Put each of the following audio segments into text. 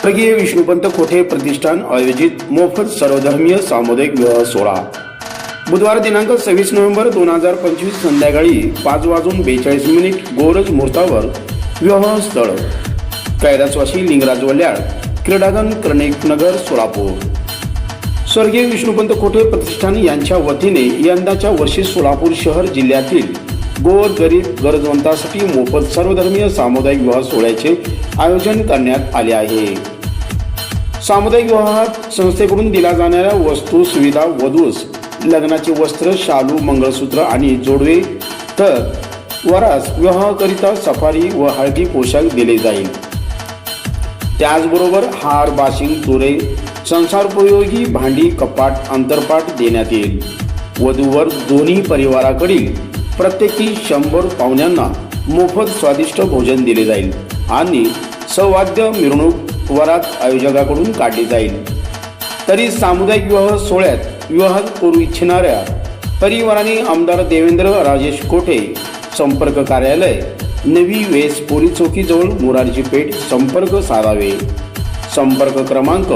स्वर्गीय विष्णुपंत कोठे प्रतिष्ठान आयोजित? मोफत सर्वधर्मीय सामुदायिक विवाह सोहळा. बुधवार दिनांक सव्वीस नोव्हेंबर दोन हजार पंचवीस संध्याकाळी पाच वाजून बेचाळीस मिनिट गोरज मुहूर्तावर विवाह स्थळ कैलासवासी लिंगराज वल्याड क्रीडांगण कर्णिक नगर सोलापूर. स्वर्गीय विष्णुपंत कोठे प्रतिष्ठान यांच्या वतीने यंदाच्या वर्षी सोलापूर शहर जिल्ह्यातील गोर गरीब गरजवंतासाठी मोफत सर्वधर्मीय सामुदायिक विवाह सोहळ्याचे आयोजन करण्यात आले आहे. सामुदायिक विवाहात संस्थेकडून दिल्या जाणाऱ्या वस्तू सुविधा वधूस लग्नाचे वस्त्र शालू मंगळसूत्र आणि जोडवे तर वरास विवाहाकरिता सफारी व हळदी पोशाख दिले जाईल. त्याचबरोबर हार बाशिंग तुरे संसारोपयोगी भांडी कपाट अंतरपाट देण्यात येईल. वधूवर दोन्ही परिवाराकडील प्रत्येकी शंभर पाहुण्यांना मोफत स्वादिष्ट भोजन दिले जाईल आणि सवाद्य मिरवणूक वरात आयोजकाकडून काढली जाईल. तरी सामुदायिक विवाह सोहळ्यात विवाह करू इच्छिणाऱ्या परिवाराने आमदार देवेंद्र राजेश कोठे संपर्क कार्यालय नवी वेस पोलीस चौकीजवळ मुरारजी पेठ संपर्क साधावे संपर्क क्रमांक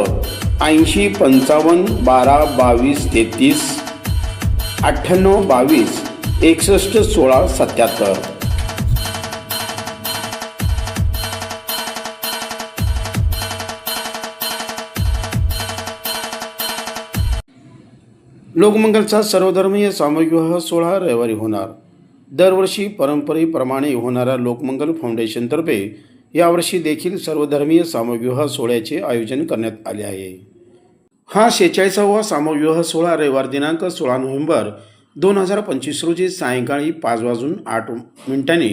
ऐंशी पंचावन्न बारा बावीस तेहतीस अठ्ठ्याण्णव बावीस एकसष्ट सोळा सत्याहत्तर. लोकमंगलचा सर्वधर्मीय सामूहिक विवाह सोहळा रविवारी होणार. दरवर्षी परंपरेप्रमाणे होणाऱ्या लोकमंगल फाउंडेशनतर्फे यावर्षी देखील सर्वधर्मीय सामूहिक विवाह सोहळ्याचे आयोजन करण्यात आले आहे. हा शेहेचाळीसावा सामूहिक विवाह सोहळा रविवार दिनांक सोळा नोव्हेंबर दोन हजार पंचवीस रोजी सायंकाळी पाच वाजून आठ मिनिटांनी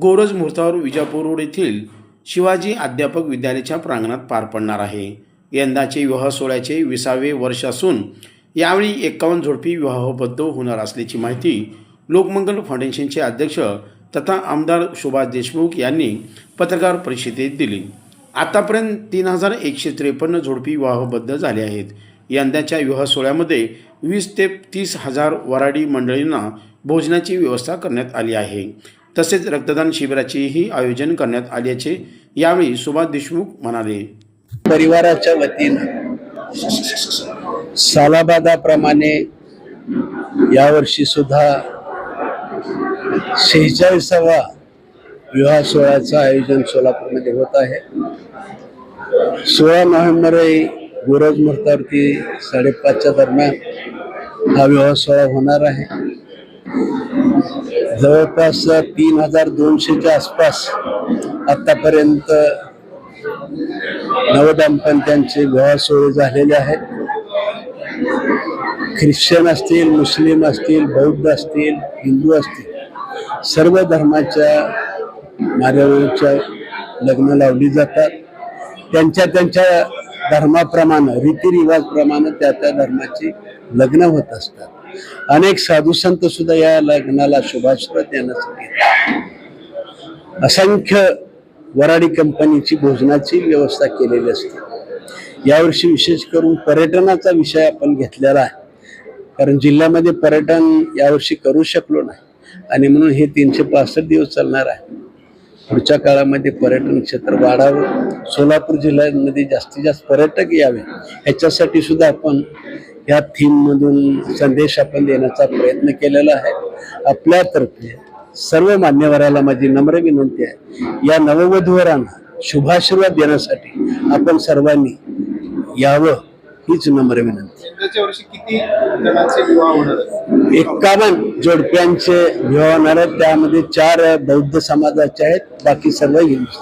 गोरज मुहूर्तावर विजापूर रोड येथील शिवाजी अध्यापक विद्यालयाच्या प्रांगणात पार पडणार आहे. यंदाचे विवाह सोहळ्याचे विसावे वर्ष असून यावेळी एकावन्न झोडपी विवाहबद्ध होणार असल्याची माहिती लोकमंगल फाउंडेशनचे अध्यक्ष तथा आमदार सुभाष देशमुख यांनी पत्रकार परिषदेत दिली. आतापर्यंत तीन हजार एकशे त्रेपन्न झोडपी विवाहबद्ध झाले आहेत. यंदाच्या विवाह सोहळ्यामध्ये वीस ते तीस हजार वराडी मंडळींना भोजनाची व्यवस्था करण्यात आली आहे. तसेच रक्तदान शिबिराचेही आयोजन करण्यात आल्याचे यावेळी सुभाष देशमुख म्हणाले. परिवाराच्या वतीनं सालाबादाप्रमाणे यावर्षी सुद्धा शेहेचाळीसावा विवाह सोहळ्याचं आयोजन सोलापूरमध्ये होत आहे. सोळा नोव्हेंबर गुरज मुहूर्तावरती साडेपाचच्या दरम्यान हा विवाह सोहळा होणार आहे. जवळपास तीन हजार दोनशेच्या आसपास आतापर्यंत नवदंपत्यांचे विवाह सोहळे झालेले आहेत. ख्रिश्चन असतील मुस्लिम असतील बौद्ध असतील हिंदू असतील सर्व धर्माच्या मार्यावरच्या लग्न लावली जातात. त्यांच्या त्यांच्या धर्माप्रमाणे रीतिरिवाजप्रमाणे त्या त्या धर्माची लग्न होत असतात. अनेक साधू संत सुद्धा या लग्नाला शुभाश्रत देण्यासाठी असंख्य वराडी कंपनीची भोजनाची व्यवस्था केलेली असते. यावर्षी विशेष करून पर्यटनाचा विषय आपण घेतलेला आहे. कारण जिल्ह्यामध्ये पर्यटन यावर्षी करू शकलो नाही. आणि म्हणून हे तीनशे पासष्ट दिवस चालणार आहे. पुढच्या काळामध्ये पर्यटन क्षेत्र वाढावं. सोलापूर जिल्ह्यामध्ये जास्तीत जास्त पर्यटक यावे. ह्याच्यासाठी सुद्धा आपण या थीममधून संदेश आपण देण्याचा प्रयत्न केलेला आहे. आपल्यातर्फे सर्व मान्यवराला माझी नम्र विनंती आहे. या नववधूवरांना शुभाशीर्वाद देण्यासाठी आपण सर्वांनी यावं. हीच नम्र विनंती? एकावन्न जोडप्यांचे विवाह होणार आहेत. त्यामध्ये चार बौद्ध समाजाचे आहेत. बाकी सर्व हिंदू.